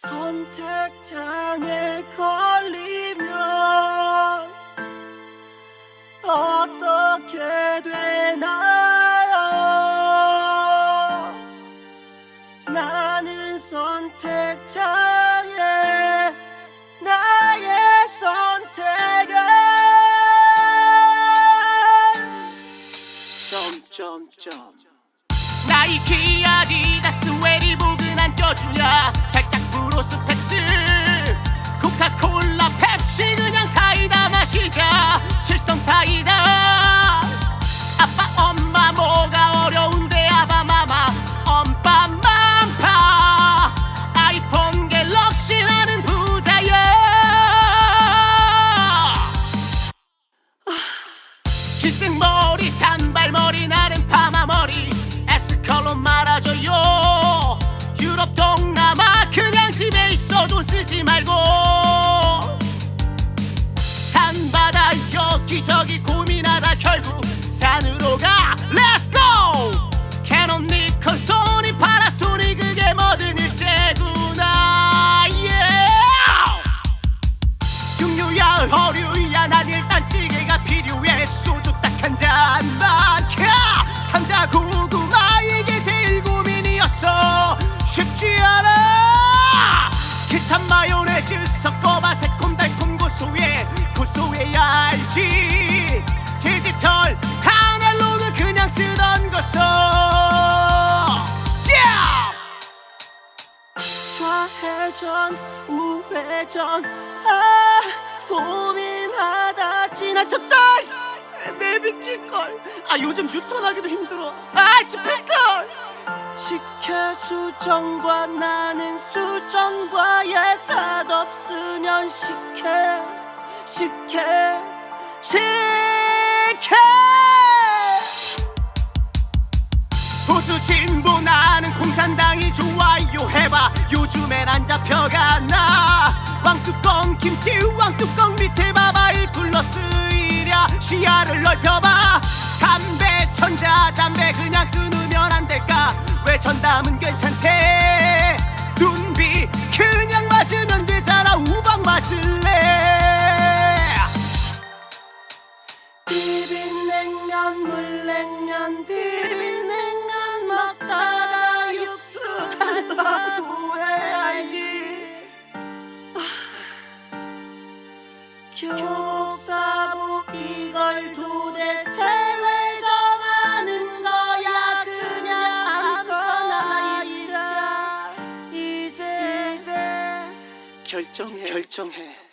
선택장애 걸리면 어떻게 되나요? 나는 선택장애 나의 선택은 점점점. 나이키 아디다스 웨리복은 안 껴주냐 브로스 패스 코카콜라 펩시 그냥 사이다 마시자. 칠성 사이다. 아빠 엄마 뭐가 어려운데 아바마마. 엄빠맘파 아이폰 갤럭시 나는 부자야. 기생 머리 단발머리 나는 파마머리. 에스컬로 말아줘요 여기저기 고민하다 결국 산으로 가. 렛츠고 캐논 니콘 소니 파라소니 그게 뭐든 일제구나. Yeah! 육류야 허류야. 난 일단 찌개가 필요해. 소주 딱 한 잔만 캬! 감자 고구마 이게 제일 고민이었어. 쉽지 않아. 케찹 마요네즈 섞어봐. 새콤 좌회전 우회전. 아 고민하다 지나쳤다 씨. 내비킬걸. 아 요즘 유턴하기도 힘들어. 아 스피컬 식혜 수정과 나는 수정과의 잣 없으면 식혜 식혜 식혜 좋아요 해봐. 요즘엔 안 잡혀가 나? 왕뚜껑 김치 왕뚜껑 밑에 1 플러스 1이야 시야를 넓혀봐. 담배 천자 담배 그냥 끊으면 안 될까? 왜 전담은 괜찮대? 눈비 그냥 맞으면 되잖아. 우박 맞을래? 비빔냉면 물냉면 비빔 교복사복 이걸 도대체 왜 정하는 거야? 그냥 아무거나 입자. 이제 이제 결정해. 결정해